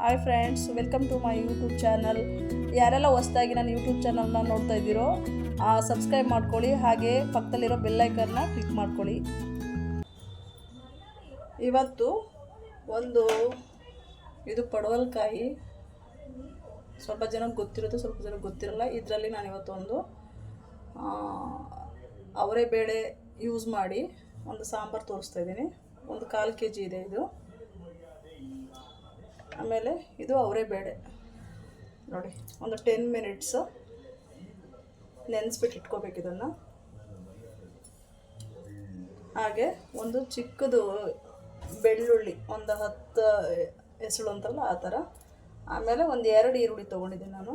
Hi friends, welcome to my YouTube channel. ಯಾರೆಲ್ಲ ಹೊಸ್ದಾಗಿ ನಾನು ಯೂಟ್ಯೂಬ್ ಚಾನಲ್ನ ನೋಡ್ತಾ ಇದ್ದೀರೋ ಸಬ್ಸ್ಕ್ರೈಬ್ ಮಾಡ್ಕೊಳ್ಳಿ, ಹಾಗೆ ಪಕ್ಕದಲ್ಲಿರೋ ಬೆಲ್ಲೈಕನ್ನ ಕ್ಲಿಕ್ ಮಾಡ್ಕೊಳ್ಳಿ. ಇವತ್ತು ಒಂದು, ಇದು ಪಡವಲ್ಕಾಯಿ. ಸ್ವಲ್ಪ ಜನಕ್ಕೆ ಗೊತ್ತಿರುತ್ತೆ, ಸ್ವಲ್ಪ ಜನಕ್ಕೆ ಗೊತ್ತಿರಲ್ಲ. ಇದರಲ್ಲಿ ನಾನು ಇವತ್ತು ಒಂದು ಅವರೇ ಬೇಳೆ ಯೂಸ್ ಮಾಡಿ ಒಂದು ಸಾಂಬಾರು ತೋರಿಸ್ತಾ ಇದ್ದೀನಿ. ಒಂದು ಕಾಲು ಕೆ ಜಿ ಇದೆ ಇದು. ಆಮೇಲೆ ಇದು ಅವರೇ ಬೇಳೆ ನೋಡಿ, ಒಂದು ಟೆನ್ ಮಿನಿಟ್ಸು ನೆನೆಸ್ಬಿಟ್ಟು ಇಟ್ಕೋಬೇಕು ಇದನ್ನು. ಹಾಗೆ ಒಂದು ಚಿಕ್ಕದು ಬೆಳ್ಳುಳ್ಳಿ, ಒಂದು ಹತ್ತು ಹೆಸಳು ಅಂತಲ್ಲ ಆ ಥರ. ಆಮೇಲೆ ಒಂದು ಎರಡು ಈರುಳ್ಳಿ ತೊಗೊಂಡಿದ್ದೀನಿ ನಾನು.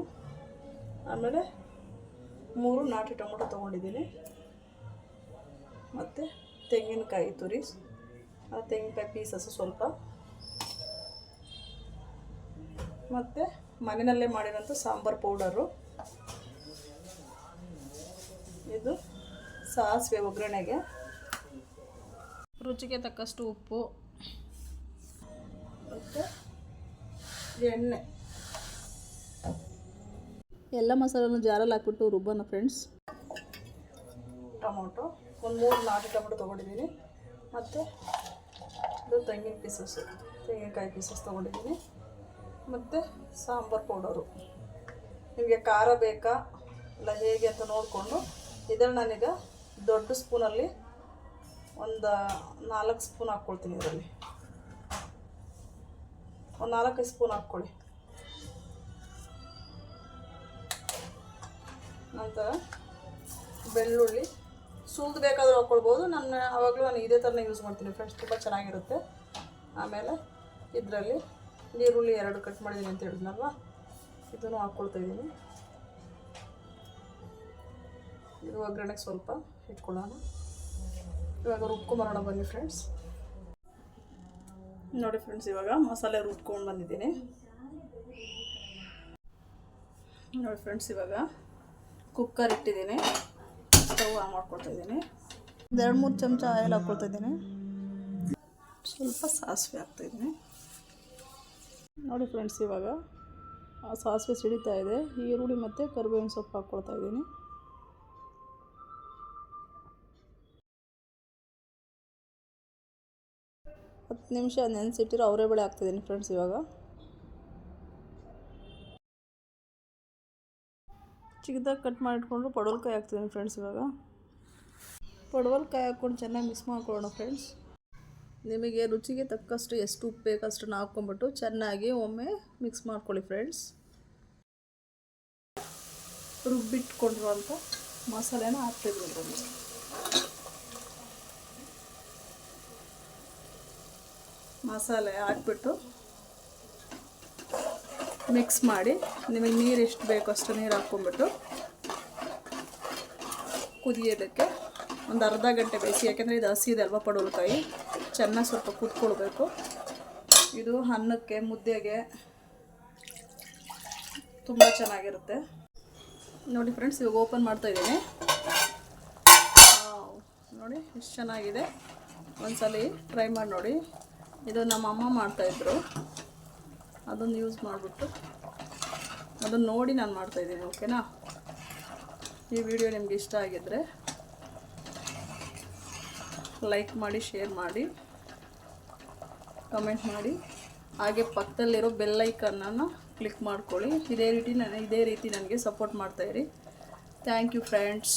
ಆಮೇಲೆ ಮೂರು ನಾಟಿ ಟೊಮೊಟೊ ತೊಗೊಂಡಿದ್ದೀನಿ. ಮತ್ತು ತೆಂಗಿನಕಾಯಿ ತುರಿ, ಆ ತೆಂಗಿನಕಾಯಿ ಪೀಸಸ್ಸು ಸ್ವಲ್ಪ. ಮತ್ತು ಮನೆಯಲ್ಲೇ ಮಾಡಿರೋಂಥ ಸಾಂಬಾರು ಪೌಡರು. ಇದು ಸಾಸಿವೆ ಒಗ್ಗರಣೆಗೆ. ರುಚಿಗೆ ತಕ್ಕಷ್ಟು ಉಪ್ಪು. ಮತ್ತು ಎಣ್ಣೆ. ಎಲ್ಲ ಮಸಾಲೆನ ಜಾರಲ್ಲಿ ಹಾಕ್ಬಿಟ್ಟು ರುಬ್ಬನ ಫ್ರೆಂಡ್ಸ್. ಟೊಮೊಟೊ. ಒಂದು ಮೂರು ನಾಲ್ಕು ಟೊಮೊಟೊ ತೊಗೊಂಡಿದ್ದೀನಿ. ಮತ್ತು ಇದು ತೆಂಗಿನ ಪೀಸಸ್ಸು ತೆಂಗಿನಕಾಯಿ ಪೀಸಸ್ ತೊಗೊಂಡಿದ್ದೀನಿ. ಮತ್ತು ಸಾಂಬಾರು ಪೌಡರು. ನಿಮಗೆ ಖಾರ ಬೇಕಾ? ಇಲ್ಲ ಹೇಗೆ ಅಂತ ನೋಡಿಕೊಂಡು ಇದನ್ನು ನಾನೀಗ ದೊಡ್ಡ ಸ್ಪೂನಲ್ಲಿ ಒಂದು ನಾಲ್ಕು ಸ್ಪೂನ್ ಹಾಕ್ಕೊಳ್ತೀನಿ ಇದರಲ್ಲಿ. ಒಂದು ನಾಲ್ಕೈದು ಸ್ಪೂನ್ ಹಾಕ್ಕೊಳ್ಳಿ. ನಂತರ ಬೆಳ್ಳುಳ್ಳಿ. ಸುಲ್ದು ಬೇಕಾದರೂ ಹಾಕ್ಕೊಳ್ಬೋದು. ನಾನು ಆವಾಗಲೂ ನಾನು ಇದೇ ಥರನೇ ಯೂಸ್ ಮಾಡ್ತೀನಿ. ಫ್ರೆಂಡ್ಸ್, ತುಂಬ ಚೆನ್ನಾಗಿರುತ್ತೆ. ಆಮೇಲೆ ಇದರಲ್ಲಿ ಈರುಳ್ಳಿ ಎರಡು ಕಟ್ ಮಾಡಿದ್ದೀನಿ ಅಂತ ಹೇಳಿದ್ನಲ್ವ? ಇದನ್ನು ಹಾಕ್ಕೊಳ್ತಾ ಇದ್ದೀನಿ. ಇದು ಒಗ್ಗರಣೆಗೆ ಸ್ವಲ್ಪ ಇಟ್ಕೊಳ್ಳೋಣ. ಇವಾಗ ರುಬ್ಕೊಂಬರೋಣ ಬನ್ನಿ ಫ್ರೆಂಡ್ಸ್ ನೋಡಿ ಫ್ರೆಂಡ್ಸ್ ಇವಾಗ ಮಸಾಲೆ ರುಬ್ಕೊಂಡು ಬಂದಿದ್ದೀನಿ. ನೋಡಿ ಫ್ರೆಂಡ್ಸ್ ಇವಾಗ ಕುಕ್ಕರ್ ಇಟ್ಟಿದ್ದೀನಿ. ಸ್ಟವ್ ಆನ್ ಮಾಡ್ಕೊಳ್ತಾ ಇದ್ದೀನಿ. ಎರಡು ಮೂರು ಚಮಚ ಆಯಿಲ್ ಹಾಕ್ಕೊಳ್ತಾ ಇದ್ದೀನಿ. ಸ್ವಲ್ಪ ಸಾಸಿವೆ ಹಾಕ್ತಾಯಿದ್ದೀನಿ ನೋಡಿ ಫ್ರೆಂಡ್ಸ್, ಇವಾಗ ಸಾಸಿವೆ ಸಿಡಿತಾ ಇದೆ. ಈರುಳ್ಳಿ ಮತ್ತು ಕರಿಬೇವಿನ ಸೊಪ್ಪು ಹಾಕ್ಕೊಳ್ತಾ ಇದ್ದೀನಿ. ಹತ್ತು ನಿಮಿಷ ನೆನೆಸಿಟ್ಟಿರೋ ಅವರೇ ಬೆಳೆ ಹಾಕ್ತಿದ್ದೀನಿ ಫ್ರೆಂಡ್ಸ್ ಇವಾಗ. ಚಿಕ್ಕದಾಗಿ ಕಟ್ ಮಾಡಿಟ್ಕೊಂಡು ಪಡವಲ್ಕಾಯಿ ಹಾಕ್ತಿದ್ದೀನಿ ಫ್ರೆಂಡ್ಸ್ ಇವಾಗ. ಪಡವಲ್ಕಾಯಿ ಹಾಕ್ಕೊಂಡು ಚೆನ್ನಾಗಿ ಮಿಕ್ಸ್ ಮಾಡ್ಕೊಳ್ಳೋಣ ಫ್ರೆಂಡ್ಸ್. ನಿಮಗೆ ರುಚಿಗೆ ತಕ್ಕಷ್ಟು ಎಷ್ಟು ಉಪ್ಪು ಬೇಕು ಅಷ್ಟನ್ನು ಹಾಕ್ಕೊಂಬಿಟ್ಟು ಚೆನ್ನಾಗಿ ಒಮ್ಮೆ ಮಿಕ್ಸ್ ಮಾಡ್ಕೊಳ್ಳಿ ಫ್ರೆಂಡ್ಸ್ ರುಬ್ಬಿಟ್ಕೊಂಡಿರುವಂಥ ಮಸಾಲೆನ ಹಾಕ್ತಿದ್ವಿ ಫ್ರೆಂಡ್ಸ್ ಮಸಾಲೆ ಹಾಕ್ಬಿಟ್ಟು ಮಿಕ್ಸ್ ಮಾಡಿ ನಿಮಗೆ ನೀರು ಎಷ್ಟು ಬೇಕೋ ಅಷ್ಟು ನೀರು ಹಾಕ್ಕೊಂಬಿಟ್ಟು ಕುದಿಯೋದಕ್ಕೆ ಒಂದು ಅರ್ಧ ಗಂಟೆ ಬೇಯಿಸಿ, ಯಾಕೆಂದರೆ ಇದು ಹಸಿ ಇದೆ ಅಲ್ವಾ ಪಡವಲಕಾಯಿ? ಚೆನ್ನಾಗಿ ಸ್ವಲ್ಪ ಕುತ್ಕೊಳ್ಬೇಕು. ಇದು ಅನ್ನಕ್ಕೆ ಮುದ್ದೆಗೆ ತುಂಬ ಚೆನ್ನಾಗಿರುತ್ತೆ. ನೋಡಿ ಫ್ರೆಂಡ್ಸ್ ಇವಾಗ ಓಪನ್ ಮಾಡ್ತಾ ಇದ್ದೀನಿ. ನೋಡಿ, ಎಷ್ಟು ಚೆನ್ನಾಗಿದೆ. ಒಂದ್ಸಲ ಟ್ರೈ ಮಾಡಿ ನೋಡಿ. ಇದು ನಮ್ಮ ಅಮ್ಮ ಮಾಡ್ತಾಯಿದ್ರು ಅದನ್ನು ಯೂಸ್ ಮಾಡಿಬಿಟ್ಟು. ಅದನ್ನು ನೋಡಿ ನಾನು ಮಾಡ್ತಾಯಿದ್ದೀನಿ ಓಕೆನಾ ಈ ವಿಡಿಯೋ ನಿಮ್ಗೆ ಇಷ್ಟ ಆಗಿದ್ದರೆ ಲೈಕ್ ಮಾಡಿ ಶೇರ್ ಮಾಡಿ ಕಮೆಂಟ್ ಮಾಡಿ. ಹಾಗೆ ಪಕ್ಕದಲ್ಲಿರೋ ಬೆಲ್ ಬೆಲ್ಲೈಕನ್ನನ್ನು ಕ್ಲಿಕ್ ಮಾಡ್ಕೊಳ್ಳಿ. ಇದೇ ರೀತಿ ನಾನು ಇದೇ ರೀತಿ ನನಗೆ ಸಪೋರ್ಟ್ ಮಾಡ್ತಾಯಿರಿ ಥ್ಯಾಂಕ್ ಯು ಫ್ರೆಂಡ್ಸ್